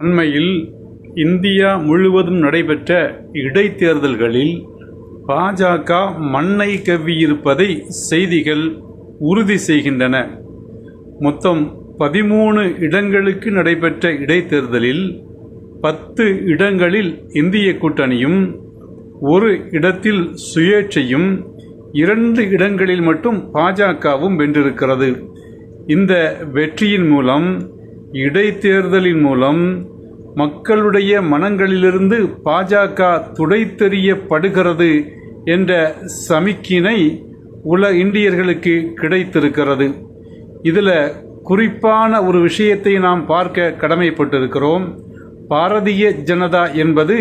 அண்மையில் இந்தியா முழுவதும் நடைபெற்ற இடைத்தேர்தல்களில் பாஜக மண்ணை கவ்வியிருப்பதை செய்திகள் உறுதி செய்கின்றன. மொத்தம் பதிமூணு இடங்களுக்கு நடைபெற்ற இடைத்தேர்தலில் பத்து இடங்களில் இந்திய கூட்டணியும் ஒரு இடத்தில் சுயேட்சையும் இரண்டு இடங்களில் மட்டும் பாஜகவும் வென்றிருக்கிறது. இந்த வெற்றியின் மூலம் இடைத்தேர்தலின் மூலம் மக்களுடைய மனங்களிலிருந்து பாஜக துடைத்தெறியப்படுகிறது என்ற சமிக்கினை உல இந்தியர்களுக்கு கிடைத்திருக்கிறது. இதில் குறிப்பான ஒரு விஷயத்தை நாம் பார்க்க கடமைப்பட்டிருக்கிறோம். பாரதிய ஜனதா என்பது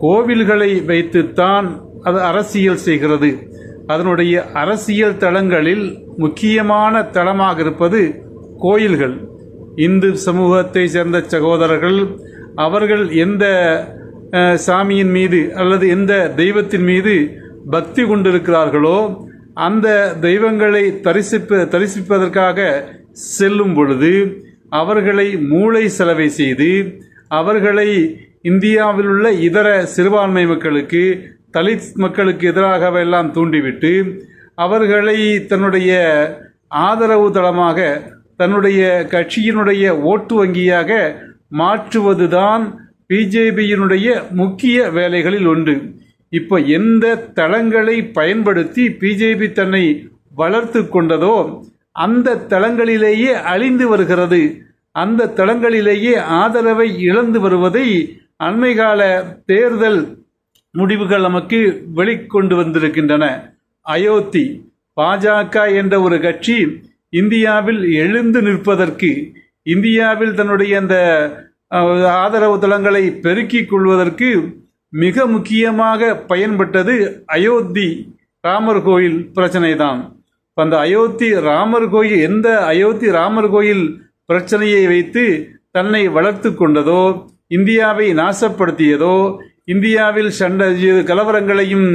கோவில்களை வைத்துத்தான் அது அரசியல் செய்கிறது. அதனுடைய அரசியல் தளங்களில் முக்கியமான தளமாக இருப்பது கோயில்கள். இந்து சமூகத்தை சேர்ந்த சகோதரர்கள் அவர்கள் எந்த சாமியின் மீது அல்லது எந்த தெய்வத்தின் மீது பக்தி கொண்டிருக்கிறார்களோ அந்த தெய்வங்களை தரிசிப்ப தரிசிப்பதற்காக செல்லும் பொழுது அவர்களை மூளை செலவை செய்து அவர்களை இந்தியாவில் உள்ள இதர சிறுபான்மை மக்களுக்கு தலித் மக்களுக்கு எதிராகவெல்லாம் தூண்டிவிட்டு அவர்களை தன்னுடைய ஆதரவு தளமாக தன்னுடைய கட்சியினுடைய ஓட்டு வங்கியாக மாற்றுவதுதான் பிஜேபியினுடைய முக்கிய வேலைகளில் ஒன்று. இப்போ எந்த தளங்களை பயன்படுத்தி பிஜேபி தன்னை வளர்த்து கொண்டதோ அந்த தளங்களிலேயே அழிந்து வருகிறது. அந்த தளங்களிலேயே ஆதரவை இழந்து வருவதை அண்மைகால தேர்தல் முடிவுகள் நமக்கு வெளிக்கொண்டு வந்திருக்கின்றன. அயோத்தி பாஜக என்ற ஒரு கட்சி இந்தியாவில் எழுந்து நிற்பதற்கு இந்தியாவில் தன்னுடைய அந்த ஆதரவு தளங்களை பெருக்கிக் கொள்வதற்கு மிக முக்கியமாக பயன்பட்டது அயோத்தி ராமர் கோயில் பிரச்சனை தான் அந்த அயோத்தி ராமர் கோயில் எந்த அயோத்தி ராமர் கோயில் பிரச்சனையை வைத்து தன்னை வளர்த்து கொண்டதோ இந்தியாவை நாசப்படுத்தியதோ இந்தியாவில் சண்டை கலவரங்களையும்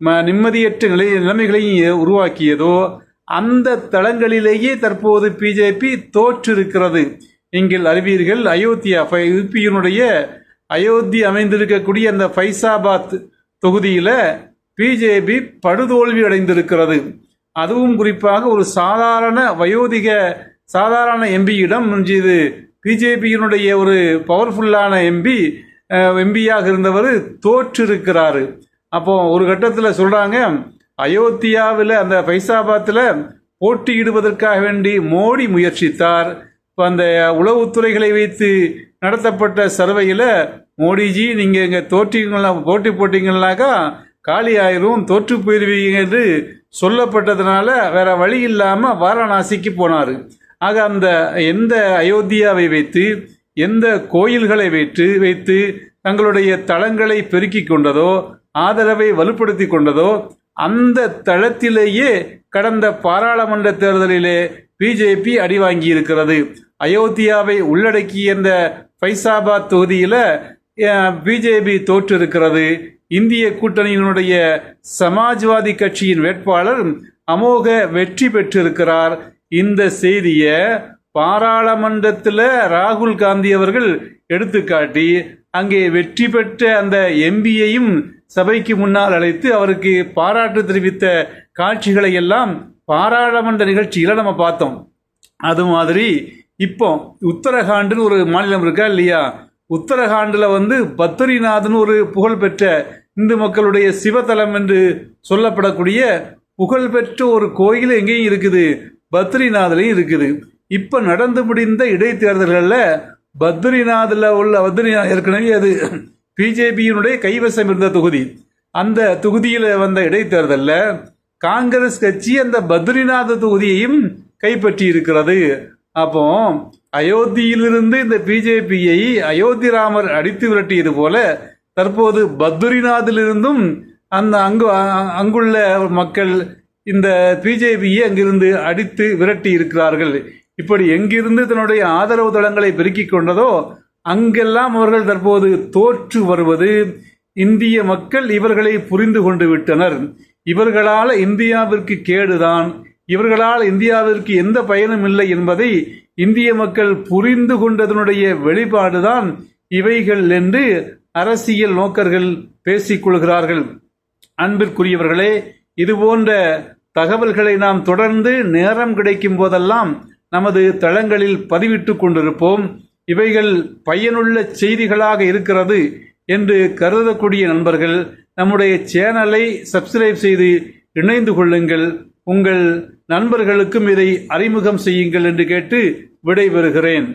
ம- நிம்மதியற்ற நிலை நிலைமைகளையும் உருவாக்கியதோ அந்த தளங்களிலேயே தற்போது பிஜேபி தோற்றிருக்கிறது. நீங்கள் அறிவீர்கள் அயோத்தியா ஃபை- யூபியினுடைய அயோத்தி அமைந்திருக்கக்கூடிய அந்த ஃபைசாபாத் தொகுதியில் பிஜேபி படுதோல்வி அடைந்திருக்கிறது. அதுவும் குறிப்பாக ஒரு சாதாரண வயோதிக சாதாரண எம்பியிடம் இது பிஜேபியினுடைய ஒரு பவர்ஃபுல்லான எம்பி எம்பியாக இருந்தவர் தோற்றிருக்கிறாரு. அப்போ ஒரு கட்டத்தில் சொல்கிறாங்க அயோத்தியாவில் அந்த ஃபைசாபாத்தில் போட்டியிடுவதற்காக வேண்டி மோடி முயற்சித்தார். இப்போ அந்த உளவுத்துறைகளை வைத்து நடத்தப்பட்ட சர்வையில் மோடிஜி நீங்கள் இங்கே தோற்றிங்களா போட்டி போட்டிங்கனாக்கா காலி ஆயிரும் தோற்று போயிருவீங்க என்று சொல்லப்பட்டதுனால வேற வழி இல்லாமல் வாரணாசிக்கு போனார். ஆக அந்த எந்த அயோத்தியாவை வைத்து எந்த கோயில்களை வைத்து வைத்து தங்களுடைய தளங்களை பெருக்கிக் கொண்டதோ ஆதரவை வலுப்படுத்தி கொண்டதோ அந்த தளத்திலேயே கடந்த பாராளுமன்ற தேர்தலிலே பிஜேபி அடிவாங்கி இருக்கிறது அயோத்தியாவை உள்ளடக்கிய இந்த ஃபைசாபாத் தொகுதியில் பிஜேபி தோற்றிருக்கிறது. இந்திய கூட்டணியினுடைய சமாஜ்வாதி கட்சியின் வேட்பாளர் அமோக வெற்றி பெற்றிருக்கிறார். இந்த செய்தியை பாராளுமன்றத்தில் ராகுல் காந்தி அவர்கள் எடுத்துக்காட்டி அங்கே வெற்றி பெற்ற அந்த எம்பியையும் சபைக்கு முன்னால் அழைத்து அவருக்கு பாராட்டு தெரிவித்த காட்சிகளை எல்லாம் பாராளுமன்ற நிகழ்ச்சிகளை நம்ம பார்த்தோம். அது மாதிரி இப்போ உத்தரகாண்டுன்னு ஒரு மாநிலம் இருக்கா இல்லையா? உத்தரகாண்டில் வந்து பத்ரிநாத்னு ஒரு புகழ்பெற்ற இந்து மக்களுடைய சிவத்தலம் என்று சொல்லப்படக்கூடிய புகழ்பெற்ற ஒரு கோயில் எங்கேயும் இருக்குது. பத்ரிநாத்லையும் இருக்குது. இப்போ நடந்து முடிந்த இடைத்தேர்தல்களில் பத்ரிநாதில் உள்ள பத்ரிநாத் ஏற்கனவே அது பிஜேபியினுடைய கைவசம் இருந்த தொகுதி. அந்த தொகுதியில் வந்த இடைத்தேர்தலில் காங்கிரஸ் கட்சி அந்த பத்ரிநாத் தொகுதியையும் கைப்பற்றி இருக்கிறது. அப்போ அயோத்தியிலிருந்து இந்த பிஜேபியை அயோத்தி ராமர் அடித்து விரட்டியது போல தற்போது பத்ரிநாத்திலிருந்தும் அந்த அங்கு அங்குள்ள மக்கள் இந்த பிஜேபியை அங்கிருந்து அடித்து விரட்டி இருக்கிறார்கள். இப்படி எங்கிருந்து தன்னுடைய ஆதரவு தளங்களை பெருக்கிக் கொண்டதோ அங்கெல்லாம் அவர்கள் தற்போது தோற்று வருவது இந்திய மக்கள் இவர்களை புரிந்து கொண்டு விட்டனர். இவர்களால் இந்தியாவிற்கு கேடுதான். இவர்களால் இந்தியாவிற்கு எந்த பயனும் இல்லை என்பதை இந்திய மக்கள் புரிந்து கொண்டதனுடைய வெளிப்பாடுதான் இவைகள் என்று அரசியல் நோக்கர்கள் பேசிக் கொள்கிறார்கள். அன்பிற்குரியவர்களே இதுபோன்ற தகவல்களை நாம் தொடர்ந்து நேரம் கிடைக்கும் போதெல்லாம் நமது தளங்களில் பதிவிட்டு கொண்டிருப்போம். இவைகள் பயனுள்ள செய்திகளாக இருக்கிறது என்று கருதக்கூடிய நண்பர்கள் நம்முடைய சேனலை சப்ஸ்கிரைப் செய்து இணைந்து கொள்ளுங்கள். உங்கள் நண்பர்களுக்கும் இதை அறிமுகம் செய்யுங்கள் என்று கேட்டு விடைபெறுகிறேன்.